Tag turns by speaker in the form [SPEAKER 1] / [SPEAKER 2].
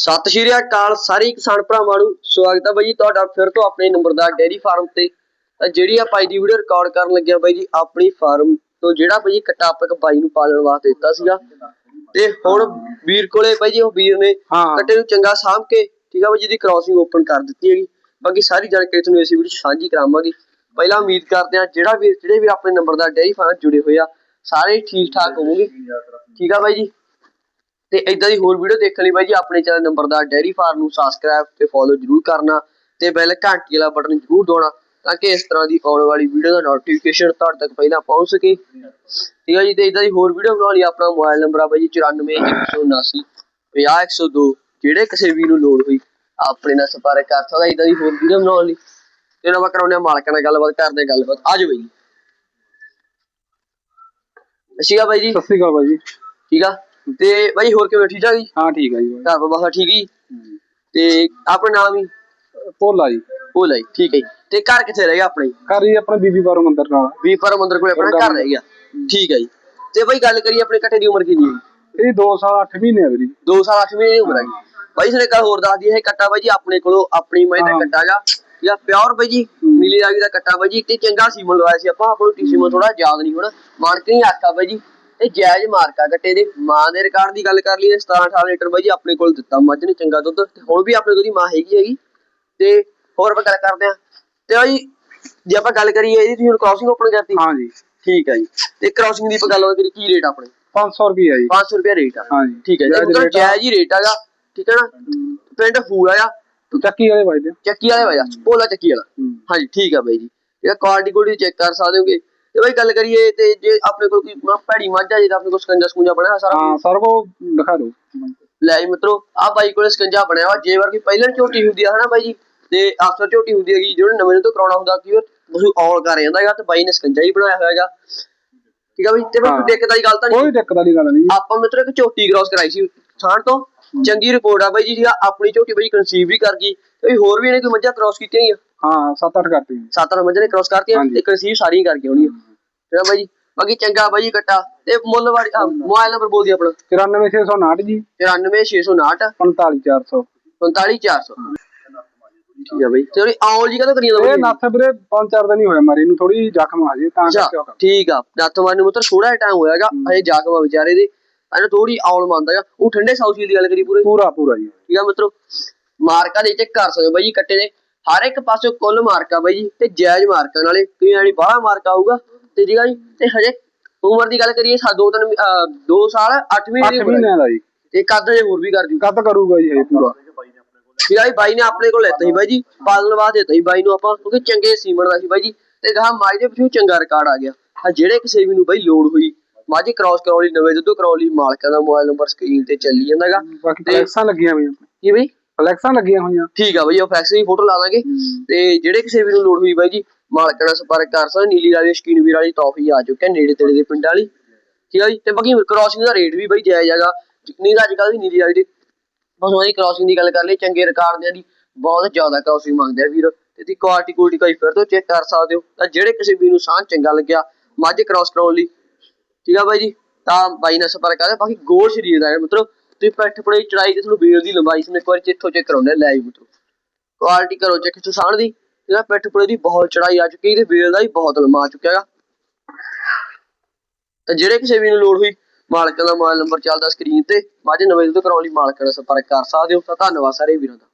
[SPEAKER 1] ਸਤਿ ਸ਼੍ਰੀ ਅਕਾਲ ਸਾਰੇ ਕਿਸਾਨ ਭਰਾਵਾਂ ਨੂੰ। ਸਵਾਗਤ ਹੈ ਬਾਈ ਜੀ ਤੁਹਾਡਾ ਫਿਰ ਤੋਂ ਆਪਣੇ ਨੰਬਰਦਾਰ ਡੇਅਰੀ ਫਾਰਮ ਤੇ। ਤਾਂ ਜਿਹੜੀ ਆਪਾਂ ਅੱਜ ਦੀ ਵੀਡੀਓ ਰਿਕਾਰਡ ਕਰਨ ਲੱਗੇ ਆ ਬਾਈ ਜੀ ਆਪਣੀ ਫਾਰਮ ਤੋਂ ਜਿਹੜਾ ਬਾਈ ਜੀ ਕੱਟਾ ਆਪਾਂ ਇੱਕ ਬਾਈ ਨੂੰ ਪਾਲਣ ਵਾਸਤੇ ਦਿੱਤਾ ਸੀਗਾ। ਤੇ ਹੁਣ ਵੀਰ ਕੋਲੇ ਬਾਈ ਜੀ ਉਹ ਵੀਰ ਨੇ ਕੱਟੇ ਨੂੰ ਚੰਗਾ ਸਾਂਭ ਕੇ ਠੀਕ ਆ ਬਾਈ ਜਿਹਦੀ ਕ੍ਰਾਸਿੰਗ ਓਪਨ ਕਰ ਦਿੱਤੀ ਹੈਗੀ। ਬਾਕੀ ਸਾਰੀ ਜਾਣਕਾਰੀ ਤੁਹਾਨੂੰ ਇਸ ਵੀਡੀਓ 'ਚ ਸਾਂਝੀ ਕਰਾਵਾਂਗੇ। ਪਹਿਲਾਂ ਉਮੀਦ ਕਰਦੇ ਆ ਜਿਹੜਾ ਵੀ ਜਿਹੜੇ ਵੀ ਆਪਣੇ ਨੰਬਰਦਾਰ ਡੇਅਰੀ ਫਾਰਮ ਜੁੜੇ ਹੋਏ ਆ ਸਾਰੇ ਠੀਕ ਠਾਕ ਹੋਣਗੇ ਠੀਕ ਆ ਬਾਈ ਜੀ? ਤੇ ਇਦਾਂ ਦੀ ਹੋਰ ਵੀਡੀਓ ਦੇਖਣ ਲਈ ਬਾਈ ਜੀ ਆਪਣੇ ਚੈਨਲ ਨੰਬਰਦਾਰ ਡੈਰੀ ਫਾਰਮ ਨੂੰ ਸਬਸਕ੍ਰਾਈਬ ਤੇ ਫੋਲੋ ਜਰੂਰ ਕਰਨਾ ਤੇ ਬੈਲ ਘੰਟੀ ਵਾਲਾ ਬਟਨ ਜਰੂਰ ਦਬਾਉਣਾ ਤਾਂ ਕਿ ਇਸ ਤਰ੍ਹਾਂ ਦੀ ਆਉਣ ਵਾਲੀ ਵੀਡੀਓ ਦਾ ਨੋਟੀਫਿਕੇਸ਼ਨ ਤੁਹਾਡੇ ਤੱਕ ਪਹਿਲਾਂ ਪਹੁੰਚ ਸਕੇ। ਠੀਕ ਹੈ ਜੀ ਤੇ ਇਦਾਂ ਦੀ ਹੋਰ ਵੀਡੀਓ ਬਣਾਉਣ ਲਈ ਆਪਣਾ ਮੋਬਾਈਲ ਨੰਬਰ ਆ ਬਾਈ ਜੀ 94179 50102 ਜਿਹੜੇ ਕਿਸੇ ਵੀ ਨੂੰ ਲੋੜ ਹੋਈ ਆਪਣੇ ਨਾਲ ਸੰਪਰਕ ਕਰ ਸਕਦਾ ਇਦਾਂ ਦੀ ਹੋਰ ਵੀਡੀਓ ਬਣਾਉਣ ਲਈ। ਤੇ ਕਰਾਉਂਦੇ ਆ ਮਾਲਕਾਂ ਨਾਲ ਗੱਲਬਾਤ ਕਰਦੇ ਆ ਗੱਲਬਾਤ। ਆਜੋ ਬਾਈ ਜੀ। ਅਸ਼ੀਆ ਬਾਈ ਜੀ।
[SPEAKER 2] ਸਤਿ ਸ੍ਰੀ ਅਕਾਲ ਬਾਈ ਜੀ।
[SPEAKER 1] ਠੀਕ ਆ? ਤੇ ਬਾਈ ਹੋਰ ਕਿਵੇਂ? ਠੀਕ ਆ ਜੀ?
[SPEAKER 2] ਹਾਂ ਠੀਕ ਹੈ ਜੀ।
[SPEAKER 1] ਘਰ ਪਰਿਵਾਰ ਠੀਕ ਹੀ। ਤੇ ਆਪਣਾ ਨਾਮ ਹੀ
[SPEAKER 2] ਭੋਲਾ ਜੀ।
[SPEAKER 1] ਭੋਲਾ ਜੀ ਠੀਕ ਹੈ ਜੀ। ਤੇ ਘਰ ਕਿੱਥੇ ਰਹਿ ਗਿਆ ਆਪਣੇ
[SPEAKER 2] ਘਰ ਜੀ ਆਪਣੇ ਬੀਬੀ ਬਾਰੋ ਮੰਦਰ ਨਾਲ।
[SPEAKER 1] ਵੀ ਪਰ ਮੰਦਰ ਕੋਲੇ ਆਪਣਾ ਘਰ ਰਹਿ ਗਿਆ। ਠੀਕ ਹੈ ਜੀ। ਤੇ ਬਾਈ ਗੱਲ ਕਰੀਏ ਆਪਣੇ ਇਕੱਠੇ ਦੀ ਉਮਰ ਕਿੰਨੀ ਹੈ
[SPEAKER 2] ਇਹ 2 ਸਾਲ 8 ਮਹੀਨੇ ਆ ਵੀਰੇ
[SPEAKER 1] 2 ਸਾਲ 8 ਮਹੀਨੇ ਦੀ ਉਮਰ ਹੈ ਬਾਈ ਸਨੇ ਗੱਲ ਹੋਰ ਦੱਸ ਦਈਏ ਇਹ ਕੱਟਾ ਬਾਈ ਜੀ ਆਪਣੇ ਕੋਲੋਂ ਆਪਣੀ ਮੈਂ ਦਾ
[SPEAKER 2] ਹਾਂ।
[SPEAKER 1] ਕੱਟਾ ਗਾ ਜਾਂ ਪਿਓਰ ਬਾਈ ਜੀ ਨੀਲੀ ਰਾਵੀ ਦਾ ਕੱਟਾ ਬਾਈ ਜੀ। ਤੇ ਚੰਗਾ ਸੀਮਨ ਲਵਾਇਆ ਸੀ ਆਪਾਂ। ਆਪਾਂ ਨੂੰ ਥੋੜਾ ਯਾਦ ਨਹੀਂ ਹੋਣਾ। ਮਾਨਕ ਨਹੀਂ ਆਖਾ ਬਾਈ ਜੀ ਇਹ ਜਾਇਜ਼ ਮਾਰਕਾ ਕੱਟੇ ਦੇ ਮਾਂ ਦੇ ਰਿਕਾਰਡ ਦੀ ਗੱਲ ਕਰ ਲਈਏ 17 18 ਲੀਟਰ ਬਾਈ ਜੀ ਆਪਣੇ ਕੋਲ ਦਿੱਤਾ ਮੱਝ ਨੇ ਚੰਗਾ ਦੁੱਧ ਤੇ ਹੁਣ ਵੀ ਆਪਣੇ ਕੋਲ ਦੀ ਮਾਂ ਹੈਗੀ ਹੈਗੀ। ਤੇ ਹੋਰ ਆਪਾਂ ਗੱਲ ਕਰਦੇ ਆ ਤੇ ਬਾਈ ਜੇ ਆਪਾਂ ਗੱਲ ਕਰੀਏ ਇਹਦੀ ਤੁਸੀਂ ਹੁਣ ਕ੍ਰਾਸਿੰਗ ਓਪਨ ਕਰਤੀ?
[SPEAKER 2] ਹਾਂ ਜੀ
[SPEAKER 1] ਠੀਕ ਹੈ ਜੀ। ਤੇ ਕ੍ਰਾਸਿੰਗ ਦੀ ਆਪਾਂ ਗੱਲ ਕਰੀ ਕੀ ਰੇਟ ਆਪਣੇ?
[SPEAKER 2] 500 ਰੁਪਏ ਆ ਜੀ।
[SPEAKER 1] 500 ਰੁਪਏ ਰੇਟ ਆ।
[SPEAKER 2] ਹਾਂ ਜੀ
[SPEAKER 1] ਠੀਕ ਹੈ ਜੀ।
[SPEAKER 2] ਜਾਇਜ਼
[SPEAKER 1] ਹੀ ਰੇਟ ਹੈਗਾ ਠੀਕ ਹੈ ਨਾ? ਪਿੰਡ ਫੂਲ ਆ
[SPEAKER 2] ਚੱਕੀ ਵਾਲੇ ਵੱਜਦੇ
[SPEAKER 1] ਚੱਕੀ ਵਾਲੇ ਵਜਾ ਭੋਲਾ ਚੱਕੀ ਵਾਲਾ। ਹਾਂਜੀ ਠੀਕ ਆ ਬਾਈ ਜੀ। ਇਹ ਕੁਆਲਿਟੀ ਕੋਡੀ ਚੈੱਕ ਕਰ ਸਕਦੇ ਹੋਗੇ? ਤੇ ਬਾਈ ਗੱਲ ਕਰੀਏ ਤੇ ਜੇ ਆਪਣੇ ਕੋਲ ਕੋਈ ਭੈੜੀ ਮੱਝ ਆ ਜੇ ਤਾਂ ਆਪਣੇ ਕੋਲ ਸਕੰਜਾ ਸਕੂੰਜਾ ਬਣਿਆ ਹੋਇਆ ਸਾਰਾ
[SPEAKER 2] ਹਾਂ ਸਰ ਕੋ ਦਿਖਾ ਦਿਓ।
[SPEAKER 1] ਲੈ ਜੀ ਮਿੱਤਰੋ ਆ ਬਾਈ ਕੋਲੇ ਸਕੰਜਾ ਬਣਿਆ ਵਾ ਜੇ ਵਰਗੀ ਪਹਿਲਾਂ ਝੋਟੀ ਹੁੰਦੀ ਆ ਹਨਾ ਬਾਈ ਜੀ? ਤੇ ਅਫਸਰ ਝੋਟੀ ਹੁੰਦੀ ਹੈਗੀ ਜਿਹੜੇ ਨਵੇਂ ਤੋਂ ਕਰਾਉਣਾ ਹੁੰਦਾ ਕੀ ਉਹ ਉਸ ਔਲ ਕਰ ਜਾਂਦਾ ਹੈਗਾ ਤੇ ਬਾਈ ਨੇ ਸਕੰਜਾ ਹੀ ਬਣਾਇਆ ਹੋਇਆ ਹੈਗਾ ਠੀਕ ਆ ਬਾਈ? ਤੇ ਬਾਈ ਦਿੱਕਤ ਵਾਲੀ ਗੱਲ ਤਾਂ ਨਹੀਂ?
[SPEAKER 2] ਕੋਈ ਦਿੱਕਤ ਵਾਲੀ ਗੱਲ ਨਹੀਂ।
[SPEAKER 1] ਆਪਾਂ ਮਿੱਤਰੋ ਇੱਕ ਝੋਟੀ ਕ੍ਰਾਸ ਕਰਾਈ ਸੀ ਥਾਣ ਤੋਂ। ਚੰਗੀ ਰਿਪੋਰਟ ਆ ਬਾਈ ਜੀ ਆਪਣੀ ਝੋਟੀ ਬਾਈ ਕਨਸੀਵ ਵੀ ਕਰ ਗਈ। ਤੇ ਹੋਰ ਵੀ ਇਹਨੇ ਕੋਈ ਮੱਝਾਂ ਕ੍ਰਾਸ ਕੀਤੀਆਂ ਹੀ ਆ
[SPEAKER 2] ਹਾਂ 7-8 ਕਰਤੀ ਜੀ
[SPEAKER 1] ਸੱਤ ਅੱਠ ਮੱਝਾਂ ਨੇ ਕ੍ਰਾਸ ਕਰਤੀਆਂ। ਤੇ ਕਨਸੀਵ ਸਾਰੀਆਂ ਕਰ ਗਈਆਂ ਹੋਣੀਆਂ। ਠੀਕ ਆ ਬਾਈ ਜੀ ਬਾਕੀ ਚੰਗਾ ਬਾਈ ਜੀ ਕੱਟਾ। ਤੇ ਮੁੱਲ ਵਾਲੀ ਮੋਬਾਈਲ ਨੰਬਰ ਬੋਲ ਦਿਓ ਆਪਣਾ।
[SPEAKER 2] 94659 ਜੀ।
[SPEAKER 1] 94659
[SPEAKER 2] 45400
[SPEAKER 1] 45400 ਠੀਕ ਆ ਬਾਈ। ਤੇ ਉਹਦੀ ਆਉਲ ਜੀ ਕਦੋਂ ਕਰੀਆਂ
[SPEAKER 2] ਇਹ
[SPEAKER 1] ਦਾ
[SPEAKER 2] ਨੱਥ ਵੀਰੇ 5-4 ਦਿਨ ਹੀ ਹੋਇਆ ਮਾਰੀ ਨੂੰ ਥੋੜੀ ਜ਼ਖਮ ਆ ਜੇ ਤਾਂ ਕਰਕੇ
[SPEAKER 1] ਠੀਕ ਆ। ਨੱਥ ਮਾਰਨ ਨੂੰ ਮਤਲਬ ਥੋੜਾ ਟਾਈਮ ਹੋਇਆਗਾ ਹਜੇ ਜਾਗਵਾ ਵਿਚਾਰੇ ਦੇ। ਥੋੜੀ ਆਉਲ ਮੰਨਦਾਗਾ ਉਹ ਠੰਡੇ ਸਾਊਥ ਦੀ ਗੱਲ ਕਰੀ ਪੂਰੇ।
[SPEAKER 2] ਪੂਰਾ ਪੂਰਾ ਜੀ।
[SPEAKER 1] ਠੀਕ ਆ ਮਿੱਤਰੋ। ਮਾਰਕਾ ਦੇ ਚੈੱਕ ਕਰ ਸਕਦੇ ਹੋ ਬਾਈ ਜੀ ਕੱਟੇ ਦੇ। ਹਰ ਇੱਕ ਪਾਸੇ ਕੁੱਲ ਮਾਰਕਾ ਬਾਈ ਜੀ ਤੇ ਜਾਇਜ਼ ਮਾਰਕਾ ਨਾਲੇ। ਕੋਈ ਵਾਲੀ ਮਾਰਕਾ ਆਊਗਾ। ਤੇ ਠੀਕ ਆ ਜੀ ਤੇ ਹਜੇ ਉਮਰ ਦੀ ਗੱਲ ਕਰੀਏ ਸਾ ਦੋ ਤਿੰਨ 2 ਸਾਲ 8 ਮਹੀਨੇ
[SPEAKER 2] 8
[SPEAKER 1] ਦੀ ਉਮਰ ਹੈ।
[SPEAKER 2] ਮਹੀਨਿਆਂ ਦਾ ਜੀ।
[SPEAKER 1] ਤੇ ਕੱਦ ਜੇ ਹੋਰ ਵੀ ਕਰ ਜੂ।
[SPEAKER 2] ਕੱਦ ਕਰੂਗਾ ਜੀ ਇਹ ਪੂਰਾ।
[SPEAKER 1] ਠੀਕ ਆ ਜੀ ਬਾਈ ਨੇ ਆਪਣੇ ਕੋਲ ਲੈਤਾ ਸੀ ਬਾਈ ਜੀ ਪਾਲਣ ਵਾਸਤੇ ਦਿੱਤਾ ਸੀ ਬਾਈ ਨੂੰ ਆਪਾਂ ਕਿਉਂਕਿ ਚੰਗੇ ਸੀਮਨ ਦਾ ਸੀ ਬਾਈ ਜੀ। ਤੇ ਗਾਹ ਮਾਈ ਦੇ ਪਿੱਛੋਂ ਚੰਗਾ ਰਿਕਾਰਡ ਆ ਗਿਆ। ਆ ਜਿਹੜੇ ਕਿਸੇ ਵੀ ਨੂੰ ਬਾਈ ਲੋੜ ਹੋਈ ਮਾਝੀ ਕ੍ਰਾਸ ਕਰਾਉਣ ਲਈ ਨਵੇਂ ਦੁੱਧ ਕਰਾਉਣ ਲਈ ਮਾਲਕਾਂ ਦਾ ਮੋਬਾਈਲ ਨੰਬਰ ਸਕਰੀਨ ਤੇ ਚੱਲੀ ਜਾਂਦਾਗਾ
[SPEAKER 2] ਬਾਕੀ
[SPEAKER 1] ਤੇ-
[SPEAKER 2] ਫਲੈਕਸਾਂ ਲੱਗੀਆਂ ਹੋਈਆਂ।
[SPEAKER 1] ਕੀ ਬਈ?
[SPEAKER 2] ਫਲੈਕਸਾਂ ਲੱਗੀਆਂ ਹੋਈਆਂ।
[SPEAKER 1] ਠੀਕ ਆ ਬਾਈ ਉਹ ਫੈਕਸ ਦੀ ਫੋਟੋ ਲਾ ਦਾਂਗੇ। ਤੇ ਜਿਹੜੇ ਕਿਸੇ ਵੀ ਨੂੰ ਲੋੜ ਹੋਈ ਬਾਈ ਜੀ ਮਾਲਕ ਨਾਲ ਸੰਪਰਕ ਕਰ ਸਕਦੇ ਨੀਲੀ ਵਾਲੀ ਸ਼ਕੀਨ ਵੀਰ ਵਾਲੀ ਟੌਫੀ ਆ ਚੁੱਕਿਆ ਨੇੜੇ ਤੇੜੇ ਦੇ ਪਿੰਡਾਂ ਵਾਲੀ। ਠੀਕ ਆ ਜੀ? ਤੇ ਬਾਕੀ ਕ੍ਰਾਸਿੰਗ ਦਾ ਰੇਟ ਵੀ ਬਾਈ ਜਾਇਜ਼ ਹੈਗਾ। ਨਹੀਂ ਤਾਂ ਅੱਜ ਕੱਲ੍ਹ ਵੀ ਨੀਲੀ ਵਾਲੀ ਦੀ ਬਸ ਉਹਦੀ ਕ੍ਰਾਸਿੰਗ ਦੀ ਗੱਲ ਕਰ ਲਈ ਚੰਗੇ ਰਿਕਾਰਡ ਦੀ ਬਹੁਤ ਜ਼ਿਆਦਾ ਕ੍ਰਾਸਿੰਗ ਮੰਗਦੇ ਆ ਵੀਰ। ਤੇ ਕੁਆਲਿਟੀ ਕੁਆਲਿਟੀ ਕਈ ਫਿਰ ਤੋਂ ਚੈੱਕ ਕਰ ਸਕਦੇ ਹੋ। ਤਾਂ ਜਿਹੜੇ ਕਿਸੇ ਵੀ ਨੂੰ ਸਾਹ ਚੰਗਾ ਲੱਗਿਆ, ਮੱਝ ਕ੍ਰਾਸ ਕਰਾਉਣ ਲਈ। ਠੀਕ ਆ ਬਾਈ ਜੀ? ਤਾਂ ਬਾਈ ਨਾਲ ਸੰਪਰਕ ਕਰਦੇ ਬਾਕੀ ਗੋਲ ਸ਼ਰੀਰ ਦਾ ਮਤਲਬ ਤੁਸੀਂ ਪੈਠ ਪੜੇ ਚੜਾਈ ਤੇ ਤੁਹਾਨੂੰ ਬੇਲ ਦੀ ਲੰਬਾਈ ਤੁਹਾਨੂੰ ਇੱਕ ਵਾਰੀ ਚਿੱਥੋਂ ਚੈੱਕ ਕਰਾਉਂਦੇ ਲੈ ਮਤਲਬ। ਕੁਆਲਿਟੀ ਕਰੋ ਚੈੱਕ ਸੁਸਾਨ ਦੀ। ਜਿਹੜਾ ਪਿੱਠ ਪੁੜੇ ਦੀ ਬਹੁਤ ਚੜਾਈ ਆ ਚੁੱਕੀ ਤੇ ਵੇਲ ਦਾ ਵੀ ਬਹੁਤ ਲੰਮਾ ਆ ਚੁੱਕਿਆ ਹੈਗਾ। ਤੇ ਜਿਹੜੇ ਕਿਸੇ ਵੀ ਨੂੰ ਲੋੜ ਹੋਈ, ਮਾਲਕਾਂ ਦਾ ਮੋਬਾਈਲ ਨੰਬਰ ਚੱਲਦਾ ਸਕਰੀਨ ਤੇ ਮਾਝੇ ਨਵੇਂ ਤੋਂ ਕਰਾਉਣ ਲਈ ਮਾਲਕਾਂ ਨਾਲ ਸੰਪਰਕ ਕਰ ਸਕਦੇ ਹੋ। ਤਾਂ ਧੰਨਵਾਦ ਸਾਰੇ ਵੀਰਾਂ ਦਾ।